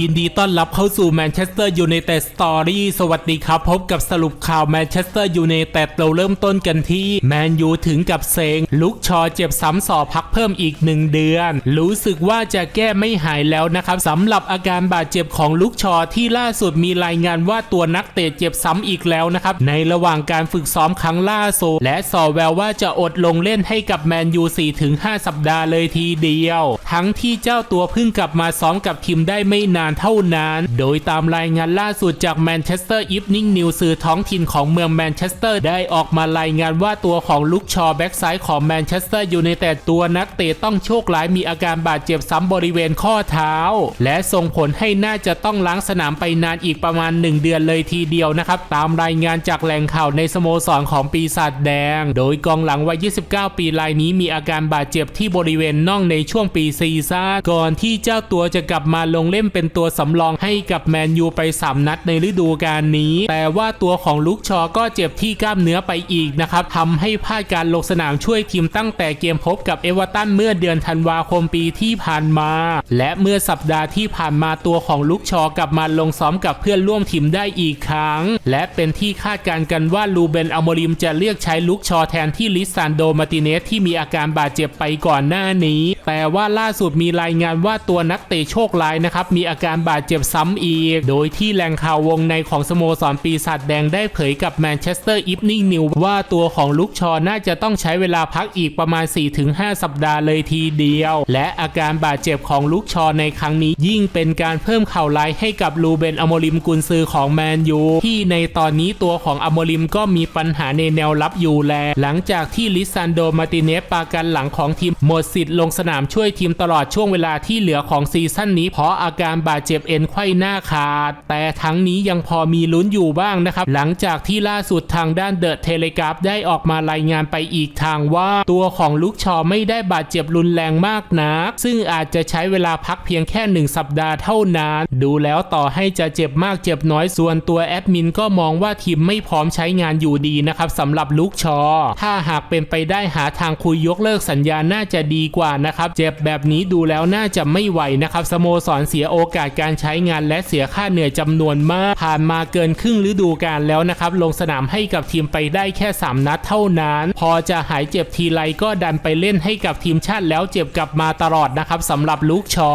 ยินดีต้อนรับเข้าสู่แมนเชสเตอร์ยูไนเต็ดสตอรี่สวัสดีครับ พบกับสรุปข่าวแมนเชสเตอร์ยูไนเต็ดเราเริ่มต้นกันที่แมนยูถึงกับเซงลุกชอเจ็บซ้ำสอพักเพิ่มอีกหนึ่งเดือน รู้สึกว่าจะแก้ไม่หายแล้วนะครับสำหรับอาการบาดเจ็บของลุกชอที่ล่าสุดมีรายงานว่าตัวนักเตะเจ็บซ้ำอีกแล้วนะครับในระหว่างการฝึกซ้อมครั้งล่าสุดและสอแววว่าจะอดลงเล่นให้กับแมนยู4-5 สัปดาห์เลยทีเดียว ทั้งที่เจ้าตัวเพิ่งกลับมาซ้อมกับทีมได้ไม่นานเท่านั้น โดยตามรายงานล่าสุดจากแมนเชสเตอร์อีฟนิ่งนิวสื่อท้องถิ่นของเมืองแมนเชสเตอร์ได้ออกมารายงานว่าตัวของลุกชอแบ็กซ้ายของแมนเชสเตอร์ยูไนเต็ดตัวนักเตะต้องโชคร้ายมีอาการบาดเจ็บซ้ำบริเวณข้อเท้า และส่งผลให้น่าจะต้องล้างสนามไปนานอีกประมาณ 1 เดือนเลยทีเดียวนะครับ ตามรายงานจากแหล่งข่าวในสโมสรของปีศาจแดง โดยกองหลังวัย 29 ปีรายนี้มีอาการบาดเจ็บที่บริเวณน่องในช่วงปีซีซ่านก่อนที่เจ้าตัวจะกลับมาลงเล่นเป็นตัวสำรองให้กับแมนยูไป 3 นัดในฤดูกาลนี้ แต่ว่าตัวของลุกชอก็เจ็บที่กล้ามเนื้อไปอีกนะครับทำให้พลาดการลงสนามช่วยทีมตั้งแต่เกมพบกับเอเวอร์ตันเมื่อเดือนธันวาคมปีที่ผ่านมา และเมื่อสัปดาห์ที่ผ่านมาตัวของลุกชอกลับมาลงซ้อมกับเพื่อนร่วมทีมได้อีกครั้ง และเป็นที่คาดการณ์กันว่าลูเบนอโมริมจะเลือกใช้ลุกชอแทนที่ลิซานโดมาติเนสที่มีอาการบาดเจ็บไปก่อนหน้านี้ แต่ว่าล่าสุดมีรายงานว่าตัวนักเตะโชคร้ายนะครับ มีอาการบาดเจ็บซ้ำอีก โดยที่แหล่งข่าววงในของสโมสรปีศาจแดงได้เผยกับแมนเชสเตอร์อีฟนิ่งนิวว่าตัวของลุกชอน่าจะต้องใช้เวลาพักอีกประมาณ 4-5 สัปดาห์เลยทีเดียว และอาการบาดเจ็บของลุกชอในครั้งนี้ยิ่งเป็นการเพิ่มข่าวร้ายให้กับลูเบนอโมริมกุนซือของแมนยูที่ในตอนนี้ตัวของอโมริมก็มีปัญหาในแนวรับอยู่แล หลังจากที่ลิซานโดมาติเนสปากันหลังของทีมหมดสิทธิ์ลงสนามช่วยทีมตลอดช่วงเวลาที่เหลือของซีซั่นนี้เพราะอาการบาดเจ็บเอ็นไขว้หน้าขาด แต่ทั้งนี้ยังพอมีลุ้นอยู่บ้างนะครับ หลังจากที่ล่าสุดทางด้านเดอะเทเลกราฟได้ออกมารายงานไปอีกทางว่าตัวของลุกชอไม่ได้บาดเจ็บรุนแรงมากนัก ซึ่งอาจจะใช้เวลาพักเพียงแค่หนึ่งสัปดาห์เท่านั้น ดูแล้วต่อให้จะเจ็บมากเจ็บน้อยส่วนตัวแอดมินก็มองว่าทีมไม่พร้อมใช้งานอยู่ดีนะครับสำหรับลุกชอ ถ้าหากเป็นไปได้หาทางคุยยกเลิกสัญญาน่าจะดีกว่านะครับ เจ็บแบบนี้ดูแล้วน่าจะไม่ไหวนะครับสโมสรเสียโอกาสการใช้งานและเสียค่าเหนื่อยจำนวนมาก ผ่านมาเกินครึ่งฤดูกาลแล้วนะครับลงสนามให้กับทีมไปได้แค่ 3 นัดเท่านั้น พอจะหายเจ็บทีไรก็ดันไปเล่นให้กับทีมชาติแล้วเจ็บกลับมาตลอดนะครับสำหรับลูกชอ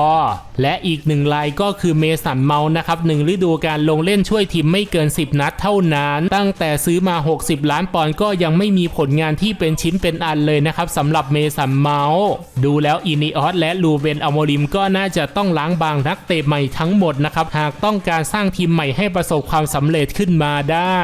และอีกหนึ่งรายก็คือเมสันเมานะครับหนึ่งฤดูการลงเล่นช่วยทีมไม่เกิน 10 นัดเท่านั้น ตั้งแต่ซื้อมา 60 ล้านปอนด์ก็ยังไม่มีผลงานที่เป็นชิ้นเป็นอันเลยนะครับสำหรับเมสันเมาส์ดูแล้วอินิออสและลูเบนอโมริมก็น่าจะต้องล้างบางนักเตะใหม่ทั้งหมดนะครับหากต้องการสร้างทีมใหม่ให้ประสบความสำเร็จขึ้นมาได้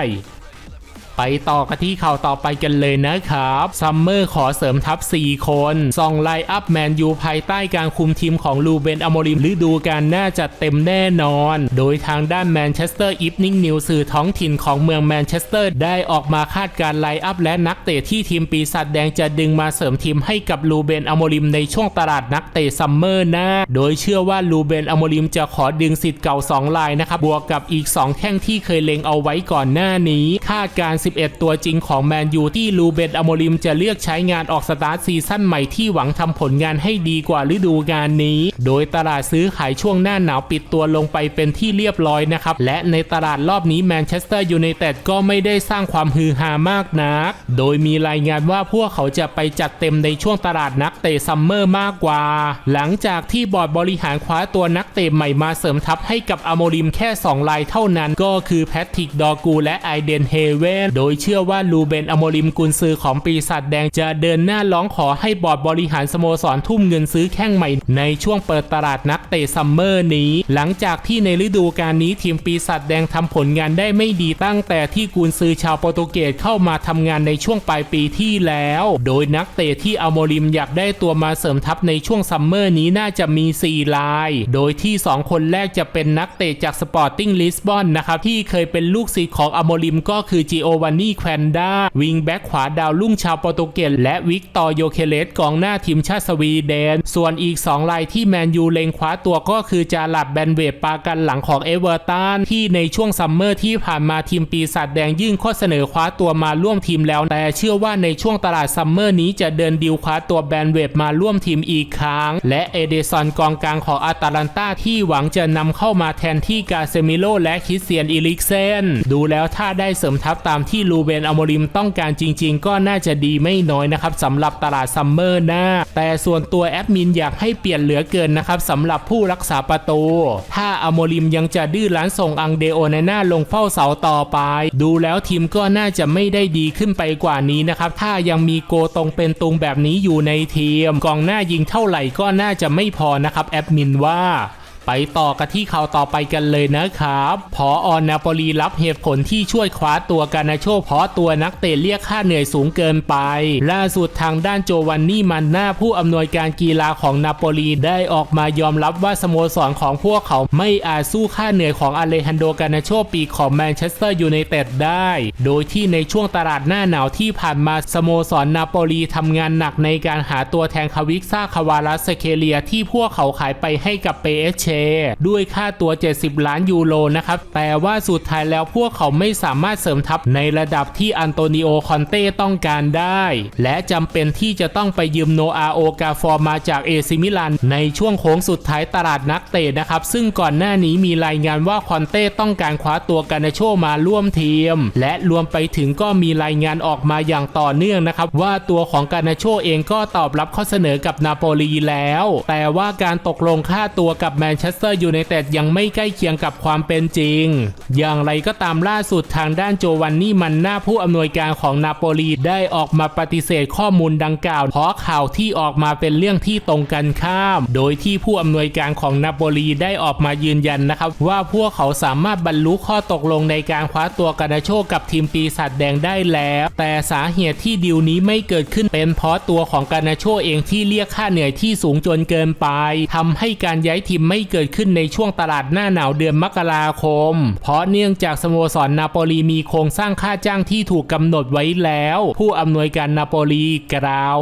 ไปต่อกันที่ข่าวต่อไปกันเลยนะครับซัมเมอร์ขอเสริมทัพ 4 คนส่องไลอัพแมนยูภายใต้การคุมทีมของลูเบนอโมริมฤดูกาลน่าจะเต็มแน่นอน โดยทางด้านแมนเชสเตอร์อีฟนิ่งนิวสื่อท้องถิ่นของเมืองแมนเชสเตอร์ได้ออกมาคาดการไลอัพและนักเตะที่ทีมปีศาจแดงจะดึงมาเสริมทีมให้กับลูเบนอโมริมในช่วงตลาดนักเตะซัมเมอร์หน้า โดยเชื่อว่าลูเบนอโมริมจะขอดึงสิทธิ์เก่า2ลายนะครับบวกกับอีก 2 แข้งที่เคยเล็งเอาไว้ก่อนหน้านี้คาดการ11 ตัวจริงของแมนยูที่ลูเบนอโมริมจะเลือกใช้งานออกสตาร์ทซีซั่นใหม่ที่หวังทำผลงานให้ดีกว่าฤดูกาลนี้ โดยตลาดซื้อขายช่วงหน้าหนาวปิดตัวลงไปเป็นที่เรียบร้อยนะครับ และในตลาดรอบนี้แมนเชสเตอร์ยูไนเต็ดก็ไม่ได้สร้างความฮือฮามากนัก โดยมีรายงานว่าพวกเขาจะไปจัดเต็มในช่วงตลาดนักเตะซัมเมอร์มากกว่า หลังจากที่บอร์ดบริหารคว้าตัวนักเตะใหม่มาเสริมทัพให้กับอโมริมแค่ 2 รายเท่านั้นก็คือแพทริกดอกูและไอเดนเฮเวนโดยเชื่อว่าลูเบนอโมริมกุนซือของปีศาจแดงจะเดินหน้าร้องขอให้บอร์ดบริหารสโมสรทุ่มเงินซื้อแข้งใหม่ ในช่วงเปิดตลาดนักเตะซัมเมอร์นี้ หลังจากที่ในฤดูกาลนี้ทีมปีศาจแดงทำผลงานได้ไม่ดีตั้งแต่ที่กุนซือชาวโปรตุเกสเข้ามาทำงานในช่วงปลายปีที่แล้ว โดยนักเตะที่อโมริมอยากได้ตัวมาเสริมทัพในช่วงซัมเมอร์นี้น่าจะมี 4 ลาย โดยที่ 2 คนแรกจะเป็นนักเตะจากสปอร์ติ้งลิสบอนนะครับที่เคยเป็นลูกศิษย์ของอโมริมก็คือจิโอววานนี่แควนด้าวิงแบ็กขวาดาวรุ่งชาวโปรตุเกสและวิกตอร์โยเคเลสกองหน้าทีมชาติสวีเดน ส่วนอีก 2 รายที่แมนยูเล็งคว้าตัวก็คือจาลับแบนเวตปากันหลังของเอเวอร์ตันที่ในช่วงซัมเมอร์ที่ผ่านมาทีมปีศาจแดงยื่นข้อเสนอคว้าตัวมาร่วมทีมแล้ว แต่เชื่อว่าในช่วงตลาดซัมเมอร์นี้จะเดินดีลคว้าตัวแบนเวตมาร่วมทีมอีกครั้ง และเอเดซอนกองกลางของอาตาลันตาที่หวังจะนำเข้ามาแทนที่กาเซมิโลและคิเตียนอิลิกเซนดูแล้วถ้าได้เสริมทัพตามที่ที่ลูเบนอโมริมต้องการจริง ๆ ก็น่าจะดีไม่น้อยนะครับสำหรับตลาดซัมเมอร์หน้า แต่ส่วนตัวแอดมินอยากให้เปลี่ยนเหลือเกินนะครับสำหรับผู้รักษาประตู ถ้าอโมริมยังจะดื้อรั้นส่งอังเดโอในหน้าลงเฝ้าเสาต่อไป ดูแล้วทีมก็น่าจะไม่ได้ดีขึ้นไปกว่านี้นะครับ ถ้ายังมีโกตรงเป็นตุงแบบนี้อยู่ในทีม กองหน้ายิงเท่าไหร่ก็น่าจะไม่พอนะครับแอดมินว่า ไปต่อกันที่ข่าวต่อไปกันเลยนะครับพออนาโปลีรับเหตุผลที่ช่วยคว้าตัวกานาโชเพราะตัวนักเตะเรียกค่าเหนื่อยสูงเกินไป ล่าสุดทางด้านโจวันนี่มันหน้าผู้อำนวยการกีฬาของนาโปลีได้ออกมายอมรับว่าสโมสรของพวกเขาไม่อาจสู้ค่าเหนื่อยของอเลฮันโดกานาโชปีของแมนเชสเตอร์ยูไนเต็ดได้ โดยที่ในช่วงตลาดหน้าหนาวที่ผ่านมาสโมสรนาโปลีทำงานหนักในการหาตัวแทนคาวิกซ่าคาวาลัสเคเลียที่พวกเขาขายไปให้กับเปเอเชด้วยค่าตัว 70 ล้านยูโรนะครับ แต่ว่าสุดท้ายแล้วพวกเขาไม่สามารถเสริมทัพในระดับที่อันโตนิโอคอนเต้ต้องการได้ และจำเป็นที่จะต้องไปยืมโนอาโอกาฟอร์มาจากเอซิมิลันในช่วงโค้งสุดท้ายตลาดนักเตะนะครับ ซึ่งก่อนหน้านี้มีรายงานว่าคอนเต้ต้องการคว้าตัวกานาโชมาร่วมทีม และรวมไปถึงก็มีรายงานออกมาอย่างต่อเนื่องนะครับ ว่าตัวของกานาโชเองก็ตอบรับข้อเสนอกับนาโปลีแล้ว แต่ว่าการตกลงค่าตัวกับแมนเชชสเตอร์ยูไนเต็ดยังไม่ใกล้เคียงกับความเป็นจริง อย่างไรก็ตามล่าสุดทางด้านโจวันนี่มันหน้าผู้อำนวยการของนาโปลีได้ออกมาปฏิเสธข้อมูลดังกล่าวเพราะข่าวที่ออกมาเป็นเรื่องที่ตรงกันข้าม โดยที่ผู้อำนวยการของนาโปลีได้ออกมายืนยันนะครับ ว่าพวกเขาสามารถบรรลุข้อตกลงในการคว้าตัวกานาโชกับทีมปีศาจแดงได้แล้ว แต่สาเหตุที่ดีลนี้ไม่เกิดขึ้นเป็นเพราะตัวของกานาโชเองที่เรียกค่าเหนื่อยที่สูงจนเกินไปทำให้การย้ายทีมไม่เกิดขึ้นในช่วงตลาดหน้าหนาวเดือนมกราคม เพราะเนื่องจากสโมสรนาโปลีมีโครงสร้างค่าจ้างที่ถูกกำหนดไว้แล้ว ผู้อำนวยการนาโปลีกล่าว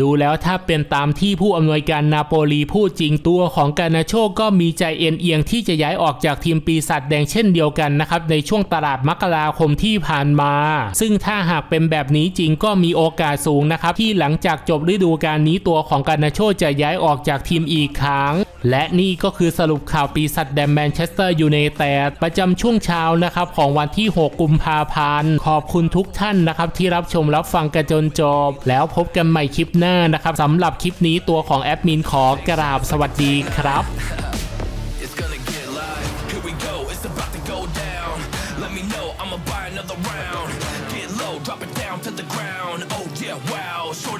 ดูแล้วถ้าเป็นตามที่ผู้อำนวยการนาโปลีพูดจริงตัวของกานาโชก็มีใจเอ็นเอียงที่จะย้ายออกจากทีมปีศาจแดงเช่นเดียวกันนะครับในช่วงตลาดมกราคมที่ผ่านมา ซึ่งถ้าหากเป็นแบบนี้จริงก็มีโอกาสสูงนะครับที่หลังจากจบฤดูกาลนี้ตัวของกานาโชจะย้ายออกจากทีมอีกครั้ง และนี่ก็คือสรุปข่าวปีศาจแดงแมนเชสเตอร์ยูไนเต็ดประจำช่วงเช้านะครับของวันที่ 6 กุมภาพันธ์ ขอบคุณทุกท่านนะครับที่รับชมรับฟังกันจนจบ แล้วพบกันใหม่คลิปหน้านะครับสำหรับคลิปนี้ตัวของแอดมินขอกราบสวัสดีครับ